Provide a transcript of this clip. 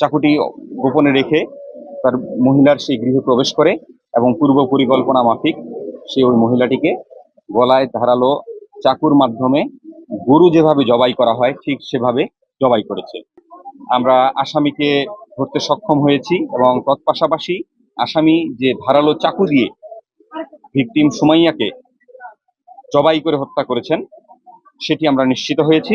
চাকুটি গোপনে রেখে তার মহিলার সেই গৃহে প্রবেশ করে এবং পূর্ব পরিকল্পনা মাফিক সে ওই মহিলাটিকে গলায় ধারালো চাকুর মাধ্যমে গরু যেভাবে জবাই করা হয় ঠিক সেভাবে জবাই করেছে। আমরা আসামিকে ধরতে সক্ষম হয়েছি এবং তৎপাশাপাশি আসামি যে ধারালো চাকু দিয়ে ভিকটিম সুমাইয়াকে জবাই করে হত্যা করেছেন, সেটি আমরা নিশ্চিত হয়েছি।